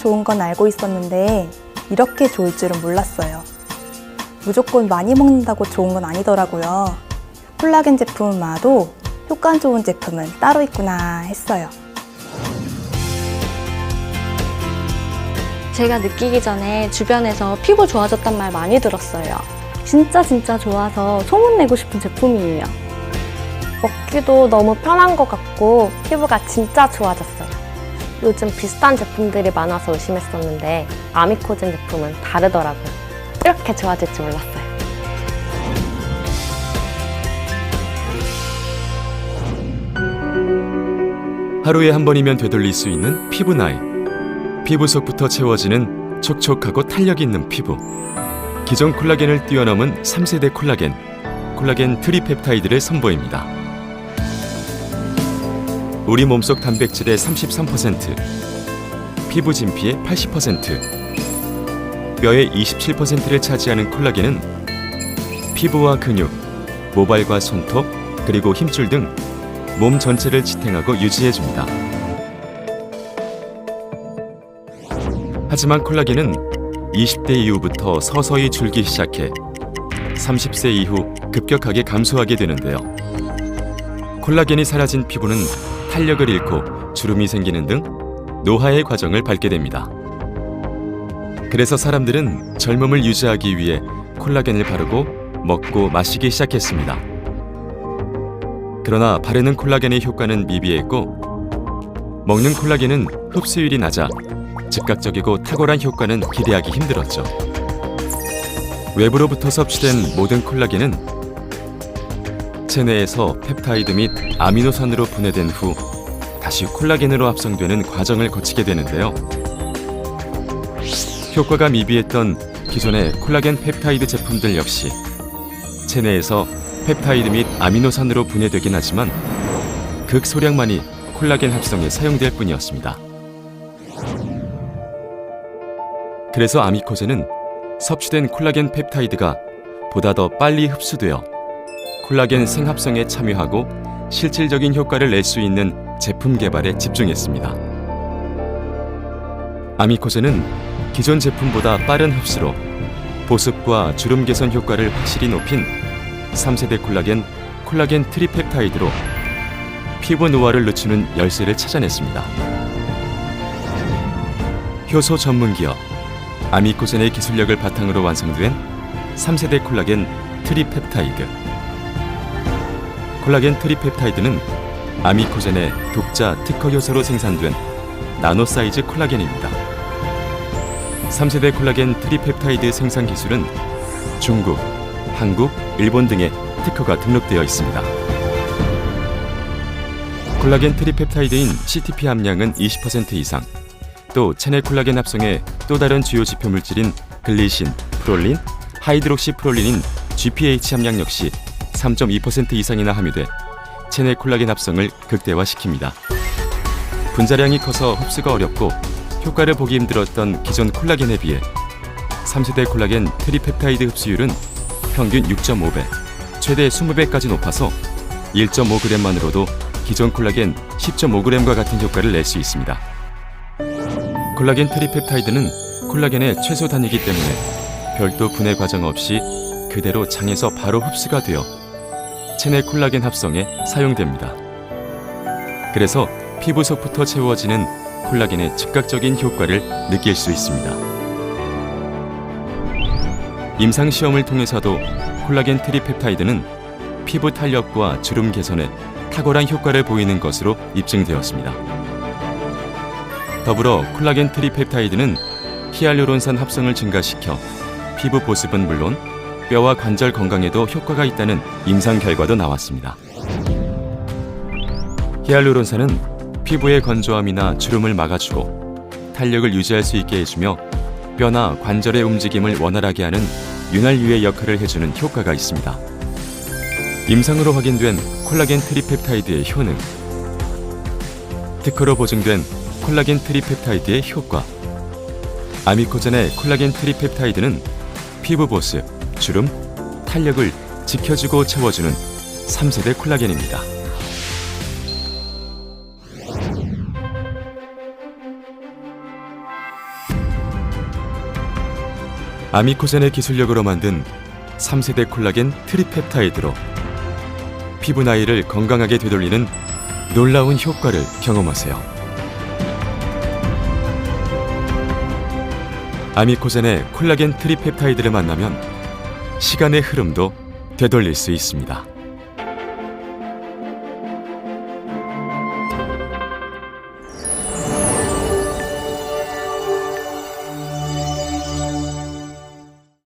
좋은 건 알고 있었는데 이렇게 좋을 줄은 몰랐어요. 무조건 많이 먹는다고 좋은 건 아니더라고요. 콜라겐 제품은 많아도 효과 좋은 제품은 따로 있구나 했어요. 제가 느끼기 전에 주변에서 피부 좋아졌단 말 많이 들었어요. 진짜 진짜 좋아서 소문내고 싶은 제품이에요. 먹기도 너무 편한 것 같고 피부가 진짜 좋아졌어요. 요즘 비슷한 제품들이 많아서 의심했었는데 아미코젠 제품은 다르더라고요. 이렇게 좋아질 줄 몰랐어요. 하루에 한 번이면 되돌릴 수 있는 피부 나이. 피부 속부터 채워지는 촉촉하고 탄력 있는 피부. 기존 콜라겐을 뛰어넘은 3세대 콜라겐, 콜라겐 트리펩타이드를 선보입니다. 우리 몸속 단백질의 33%, 피부 진피의 80%, 뼈의 27%를 차지하는 콜라겐은 피부와 근육, 모발과 손톱, 그리고 힘줄 등 몸 전체를 지탱하고 유지해줍니다. 하지만 콜라겐은 20대 이후부터 서서히 줄기 시작해 30세 이후 급격하게 감소하게 되는데요. 콜라겐이 사라진 피부는 탄력을 잃고 주름이 생기는 등 노화의 과정을 밟게 됩니다. 그래서 사람들은 젊음을 유지하기 위해 콜라겐을 바르고 먹고 마시기 시작했습니다. 그러나 바르는 콜라겐의 효과는 미비했고 먹는 콜라겐은 흡수율이 낮아 즉각적이고 탁월한 효과는 기대하기 힘들었죠. 외부로부터 섭취된 모든 콜라겐은 체 내에서 펩타이드 및 아미노산으로 분해된 후 다시 콜라겐으로 합성되는 과정을 거치게 되는데요. 효과가 미비했던 기존의 콜라겐 펩타이드 제품들 역시 체내에서 펩타이드 및 아미노산으로 분해되긴 하지만 극소량만이 콜라겐 합성에 사용될 뿐이었습니다. 그래서 아미코제는 섭취된 콜라겐 펩타이드가 보다 더 빨리 흡수되어 콜라겐 생합성에 참여하고 실질적인 효과를 낼 수 있는 제품 개발에 집중했습니다. 아미코제는 기존 제품보다 빠른 흡수로 보습과 주름 개선 효과를 확실히 높인 3세대 콜라겐 콜라겐 트리펩타이드로 피부 노화를 늦추는 열쇠를 찾아냈습니다. 효소 전문 기업 아미코젠의 기술력을 바탕으로 완성된 3세대 콜라겐 트리펩타이드. 콜라겐 트리펩타이드는 아미코젠의 독자 특허 효소로 생산된 나노 사이즈 콜라겐입니다. 3세대 콜라겐 트리펩타이드 생산 기술은 중국, 한국, 일본 등의 특허가 등록되어 있습니다. 콜라겐 트리펩타이드인 CTP 함량은 20% 이상, 또 체내 콜라겐 합성의 또 다른 주요 지표 물질인 글리신, 프롤린, 하이드록시 프롤린인 GPH 함량 역시 3.2% 이상이나 함유돼 체내 콜라겐 합성을 극대화시킵니다. 분자량이 커서 흡수가 어렵고 효과를 보기 힘들었던 기존 콜라겐에 비해 3세대 콜라겐 트리펩타이드 흡수율은 평균 6.5배, 최대 20배까지 높아서 1.5g만으로도 기존 콜라겐 10.5g과 같은 효과를 낼 수 있습니다. 콜라겐 트리펩타이드는 콜라겐의 최소 단위이기 때문에 별도 분해 과정 없이 그대로 장에서 바로 흡수가 되어 체내 콜라겐 합성에 사용됩니다. 그래서 피부 속부터 채워지는 콜라겐의 즉각적인 효과를 느낄 수 있습니다. 임상 시험을 통해서도 콜라겐 트리펩타이드는 피부 탄력과 주름 개선에 탁월한 효과를 보이는 것으로 입증되었습니다. 더불어 콜라겐 트리펩타이드는 히알루론산 합성을 증가시켜 피부 보습은 물론 뼈와 관절 건강에도 효과가 있다는 임상 결과도 나왔습니다. 히알루론산은 피부의 건조함이나 주름을 막아주고 탄력을 유지할 수 있게 해주며 뼈나 관절의 움직임을 원활하게 하는 윤활 유의 역할을 해주는 효과가 있습니다. 임상으로 확인된 콜라겐 트리펩타이드의 효능, 특허로 보증된 콜라겐 트리펩타이드의 효과, 아미코젠의 콜라겐 트리펩타이드는 피부 보습, 주름, 탄력을 지켜주고 채워주는 3세대 콜라겐입니다. 아미코젠의 기술력으로 만든 3세대 콜라겐 트리펩타이드로 피부 나이를 건강하게 되돌리는 놀라운 효과를 경험하세요. 아미코젠의 콜라겐 트리펩타이드를 만나면 시간의 흐름도 되돌릴 수 있습니다.